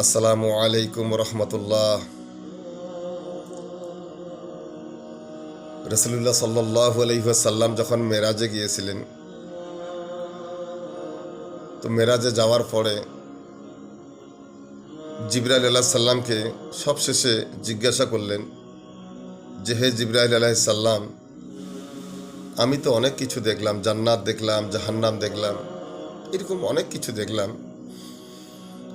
আসসালামু আলাইকুম রহমতুল্লাহ। রসুল্লাহ সাল্লাহ আলহিহাসাল্লাম যখন মেরাজে গিয়েছিলেন, তো মেরাজে যাওয়ার পরে জিব্রাইল আল্লাহ সাল্লামকে সবশেষে জিজ্ঞাসা করলেন যে, হে জিব্রাইল আলাহ সাল্লাম আমি তো অনেক কিছু দেখলাম, জান্নাত দেখলাম, জাহান্নাম দেখলাম, এরকম অনেক কিছু দেখলাম।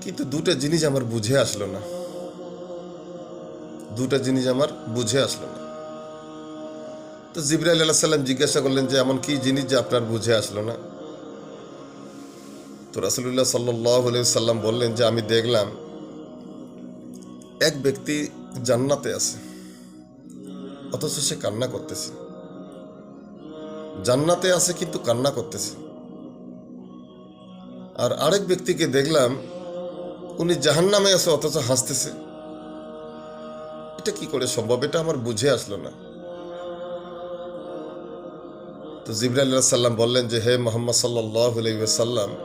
কিন্তু দুটো জিনিস আমার বুঝে আসলো না। দুটো জিনিস আমার বুঝে আসলো না। তো জিব্রাইল আল্লাহ সাল্লাম জিজ্ঞাসা করলেন যে, এমন কি জিনিস যে আপনার বুঝে আসলো না? তো রাসুলুল্লাহ সাল্লাহ সাল্লাম বললেন যে, আমি দেখলাম এক ব্যক্তি জান্নাতে আছে, অথচ সে কান্না করতেছে। জান্নাতে আছে কিন্তু কান্না করতেছে। আর আরেক ব্যক্তিকে দেখলাম উনি জাহান্নামে আছে, অথচ হাসতেছে। এটা কি করে সম্ভব? এটা আমার বুঝে আসলো না। তো জিবরাল সাল্লাম বললেন যে, হে মোহাম্মদ সাল্লাম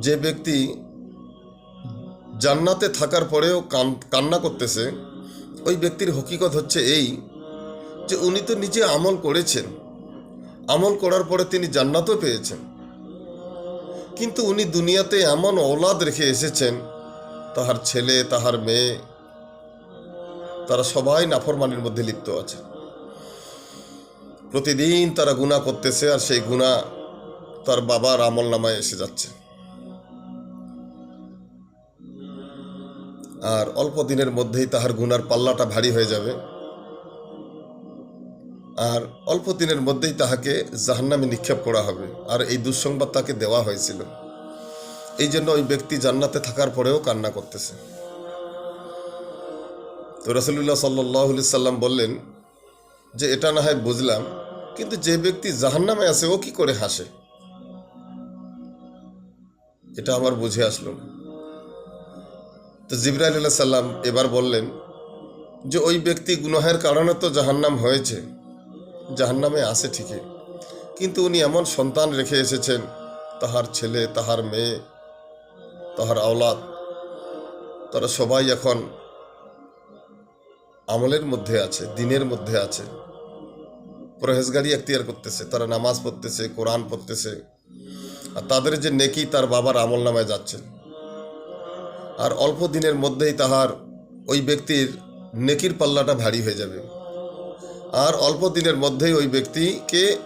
যে ব্যক্তি জান্নাতে থাকার পরেও কান- কান্না করতেছে, ওই ব্যক্তির হকিকত হচ্ছে এই যে, উনি তো নিজে আমল করেছেন। আমল করার পরে তিনি জান্নাতও পেয়েছেন। কিন্তু উনি দুনিয়াতে এমন ঔলাদ রেখে এসেছেন, তাহার ছেলে, তাহার মেয়ে, তারা সবাই নাফরমানির মধ্যে লিপ্ত আছে। প্রতিদিন তারা গুণা করতেছে আর সেই গুণা তার বাবার আমল নামায় এসে যাচ্ছে। আর অল্প দিনের মধ্যেই তাহার গুনার পাল্লাটা ভারী হয়ে যাবে। আর অল্প দিনের মধ্যেই তাহাকে জাহান্নামে নিক্ষেপ করা হবে, আর এই দুঃসংবাদ তাকে দেওয়া হয়েছিল। এই জন্য ওই ব্যক্তি জান্নাতে থাকার পরেও কান্না করতেছে। তো রসুল্লাহ সাল্লাহ সাল্লাম বললেন যে, এটা না হয় বুঝলাম, কিন্তু যে ব্যক্তি জাহান্নামে আছে, ও কি করে হাসে? এটা আমার বুঝে আসলো তো আল্লাহ সাল্লাম এবার বললেন যে, ওই ব্যক্তি গুনাহের কারণে তো জাহান্নাম হয়েছে জাহান্নামে আসে ঠিকই। কিন্তু উনি এমন সন্তান রেখে এসেছেন, তাহার ছেলে, তাহার মেয়ে, তাহার আওলাদ। তারা সবাই এখন আমলের মধ্যে আছে, দিনের মধ্যে আছে। পরহেজগারি এখতিয়ার করতেছে, তারা নামাজ পড়তেছে, কোরআন পড়তেছে। আর তাদের যে নেকি, তার বাবার আমল নামায় যাচ্ছে। আর অল্প দিনের মধ্যেই তাহার ওই ব্যক্তির নেকির পাল্লাটা ভারী হয়ে যাবে। আর অল্প দিনের মধ্যেই ওই ব্যক্তিকে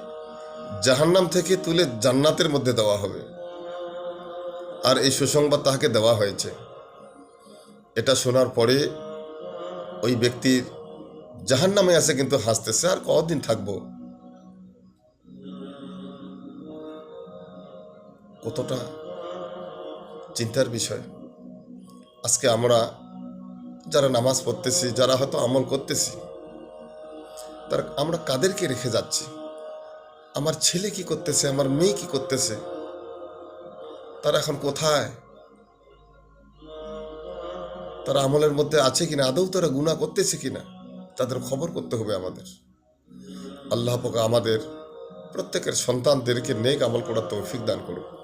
জাহান্নাম থেকে তুলে জান্নাতের মধ্যে দেওয়া হবে। আর এই সুসংবাদ তাহাকে দেওয়া হয়েছে। এটা শোনার পরে ওই ব্যক্তির জাহান্নামে আছে কিন্তু হাসতেছে, আর কতদিন থাকব? কতটা চিন্তার বিষয়। আজকে আমরা যারা নামাজ পড়তেছি, যারা হয়তো আমল করতেছি তার আমরা কাদেরকে রেখে যাচ্ছি? আমার ছেলে কি করতেছে? আমার মেয়ে কি করতেছে? তারা এখন কোথায়? তারা আমলের মধ্যে আছে কিনা? আদৌ তারা গুণা করতেছে কিনা? তাদের খবর করতে হবে আমাদের। আল্লাহ পাক আমাদের প্রত্যেকের সন্তানদেরকে নেক আমল করার তৌফিক দান করুক।